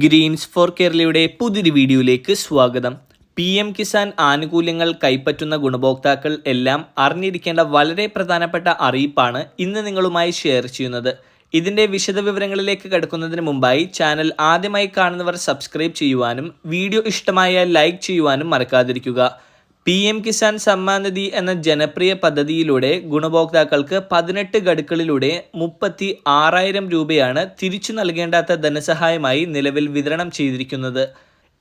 Green's four കേരളയുടെ പുതിയൊരു വീഡിയോയിലേക്ക് സ്വാഗതം. പി എം കിസാൻ ആനുകൂല്യങ്ങൾ കൈപ്പറ്റുന്ന ഗുണഭോക്താക്കൾ എല്ലാം അറിഞ്ഞിരിക്കേണ്ട വളരെ പ്രധാനപ്പെട്ട അറിയിപ്പാണ് ഇന്ന് നിങ്ങളുമായി ഷെയർ ചെയ്യുന്നത്. ഇതിന്റെ വിശദവിവരങ്ങളിലേക്ക് കടക്കുന്നതിന് മുമ്പായി ചാനൽ ആദ്യമായി കാണുന്നവർ സബ്സ്ക്രൈബ് ചെയ്യുവാനും വീഡിയോ ഇഷ്ടമായ ലൈക്ക് ചെയ്യുവാനും മറക്കാതിരിക്കുക. പി എം കിസാൻ സമ്മാൻ നിധി എന്ന ജനപ്രിയ പദ്ധതിയിലൂടെ ഗുണഭോക്താക്കൾക്ക് പതിനെട്ട് ഗഡുക്കളിലൂടെ മുപ്പത്തി ആറായിരം രൂപയാണ് തിരിച്ചു നൽകേണ്ടാത്ത ധനസഹായമായി നിലവിൽ വിതരണം ചെയ്തിരിക്കുന്നത്.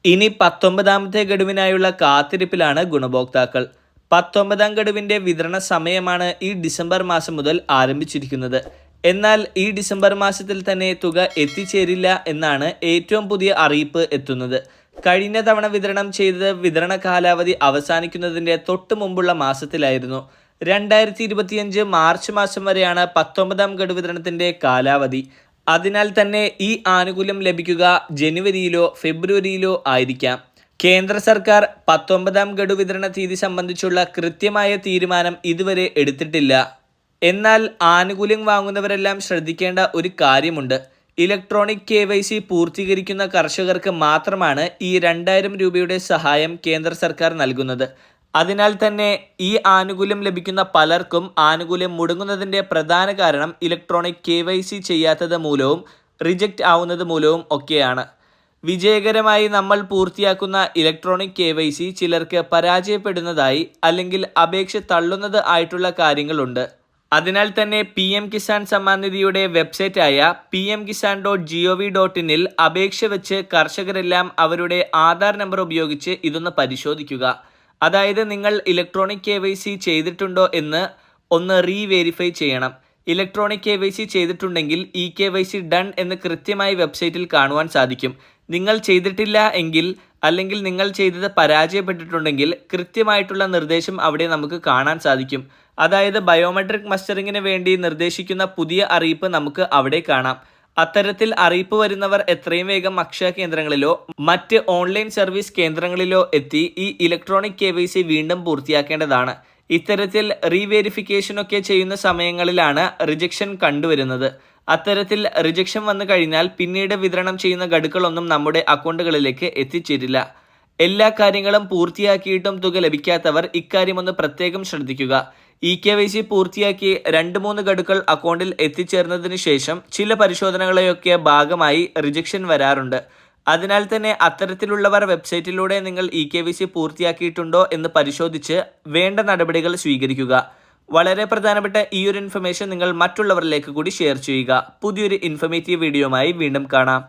ഇനി പത്തൊമ്പതാമത്തെ ഗഡുവിനായുള്ള കാത്തിരിപ്പിലാണ് ഗുണഭോക്താക്കൾ. പത്തൊമ്പതാം ഗഡുവിന്റെ വിതരണ സമയമാണ് ഈ ഡിസംബർ മാസം മുതൽ ആരംഭിച്ചിരിക്കുന്നത്. എന്നാൽ ഈ ഡിസംബർ മാസത്തിൽ തന്നെ തുക എത്തിച്ചേരില്ല എന്നാണ് ഏറ്റവും പുതിയ അറിയിപ്പ് എത്തുന്നത്. കഴിഞ്ഞ തവണ വിതരണം ചെയ്തത് വിതരണ കാലാവധി അവസാനിക്കുന്നതിന്റെ തൊട്ട് മുമ്പുള്ള മാസത്തിലായിരുന്നു. രണ്ടായിരത്തി ഇരുപത്തിയഞ്ച് മാർച്ച് മാസം വരെയാണ് പത്തൊമ്പതാം ഗഡു വിതരണത്തിന്റെ കാലാവധി. അതിനാൽ തന്നെ ഈ ആനുകൂല്യം ലഭിക്കുക ജനുവരിയിലോ ഫെബ്രുവരിയിലോ ആയിരിക്കാം. കേന്ദ്ര സർക്കാർ പത്തൊമ്പതാം ഗഡു വിതരണ തീയതി സംബന്ധിച്ചുള്ള കൃത്യമായ തീരുമാനം ഇതുവരെ എടുത്തിട്ടില്ല. എന്നാൽ ആനുകൂല്യം വാങ്ങുന്നവരെല്ലാം ശ്രദ്ധിക്കേണ്ട ഒരു കാര്യമുണ്ട്. ഇലക്ട്രോണിക് കെ വൈ സി പൂർത്തീകരിക്കുന്ന കർഷകർക്ക് മാത്രമാണ് ഈ രണ്ടായിരം രൂപയുടെ സഹായം കേന്ദ്ര സർക്കാർ നൽകുന്നത്. അതിനാൽ തന്നെ ഈ ആനുകൂല്യം ലഭിക്കുന്ന പലർക്കും ആനുകൂല്യം മുടങ്ങുന്നതിന്റെ പ്രധാന കാരണം ഇലക്ട്രോണിക് കെ വൈ സി ചെയ്യാത്തത് മൂലവും റിജക്റ്റ് ആവുന്നത് മൂലവും ഒക്കെയാണ്. വിജയകരമായി നമ്മൾ പൂർത്തിയാക്കുന്ന ഇലക്ട്രോണിക് കെ വൈ സി ചിലർക്ക് പരാജയപ്പെടുന്നതായി അല്ലെങ്കിൽ അപേക്ഷ തള്ളുന്നത് ആയിട്ടുള്ള കാര്യങ്ങളുണ്ട്. അതിനാൽ തന്നെ പി എം കിസാൻ സമ്മാൻ നിധിയുടെ വെബ്സൈറ്റായ P M Kisan dot G O V dot ഇനിൽ അപേക്ഷ വെച്ച് കർഷകരെല്ലാം അവരുടെ ആധാർ നമ്പർ ഉപയോഗിച്ച് ഇതൊന്ന് പരിശോധിക്കുക. അതായത് നിങ്ങൾ ഇലക്ട്രോണിക് കെ വൈ സി ചെയ്തിട്ടുണ്ടോ എന്ന് ഒന്ന് റീ വെരിഫൈ ചെയ്യണം. ഇലക്ട്രോണിക് കെ വൈ സി ചെയ്തിട്ടുണ്ടെങ്കിൽ E K Y C done എന്ന് കൃത്യമായി വെബ്സൈറ്റിൽ കാണുവാൻ സാധിക്കും. നിങ്ങൾ ചെയ്തിട്ടില്ല എങ്കിൽ അല്ലെങ്കിൽ നിങ്ങൾ ചെയ്തത് പരാജയപ്പെട്ടിട്ടുണ്ടെങ്കിൽ കൃത്യമായിട്ടുള്ള നിർദ്ദേശം അവിടെ നമുക്ക് കാണാൻ സാധിക്കും. അതായത് ബയോമെട്രിക് മസ്റ്ററിങ്ങിന് വേണ്ടി നിർദ്ദേശിക്കുന്ന പുതിയ അറിയിപ്പ് നമുക്ക് അവിടെ കാണാം. അത്തരത്തിൽ അറിയിപ്പ് വരുന്നവർ എത്രയും വേഗം അക്ഷയ കേന്ദ്രങ്ങളിലോ മറ്റ് ഓൺലൈൻ സർവീസ് കേന്ദ്രങ്ങളിലോ എത്തി ഈ ഇലക്ട്രോണിക് കെ വീണ്ടും പൂർത്തിയാക്കേണ്ടതാണ്. ഇത്തരത്തിൽ റീവെരിഫിക്കേഷൻ ഒക്കെ ചെയ്യുന്ന സമയങ്ങളിലാണ് റിജക്ഷൻ കണ്ടുവരുന്നത്. അത്തരത്തിൽ റിജക്ഷൻ വന്നു കഴിഞ്ഞാൽ പിന്നീട് വിതരണം ചെയ്യുന്ന ഗഡുക്കളൊന്നും നമ്മുടെ അക്കൗണ്ടുകളിലേക്ക് എത്തിച്ചേരില്ല. എല്ലാ കാര്യങ്ങളും പൂർത്തിയാക്കിയിട്ടും തുക ലഭിക്കാത്തവർ ഇക്കാര്യം ഒന്ന് പ്രത്യേകം ശ്രദ്ധിക്കുക. ഇ കെ വൈ സി പൂർത്തിയാക്കി രണ്ട് മൂന്ന് ഗഡുക്കൾ അക്കൗണ്ടിൽ എത്തിച്ചേർന്നതിന് ശേഷം ചില പരിശോധനകളെയൊക്കെ ഭാഗമായി റിജക്ഷൻ വരാറുണ്ട്. അതിനാൽ തന്നെ അത്തരത്തിലുള്ളവർ വെബ്സൈറ്റിലൂടെ നിങ്ങൾ ഇ കെ വി സി പൂർത്തിയാക്കിയിട്ടുണ്ടോ എന്ന് പരിശോധിച്ച് വേണ്ട നടപടികൾ സ്വീകരിക്കുക. വളരെ പ്രധാനപ്പെട്ട ഈ ഒരു ഇൻഫർമേഷൻ നിങ്ങൾ മറ്റുള്ളവരിലേക്ക് കൂടി ഷെയർ ചെയ്യുക. പുതിയൊരു ഇൻഫർമേറ്റീവ് വീഡിയോയുമായി വീണ്ടും കാണാം.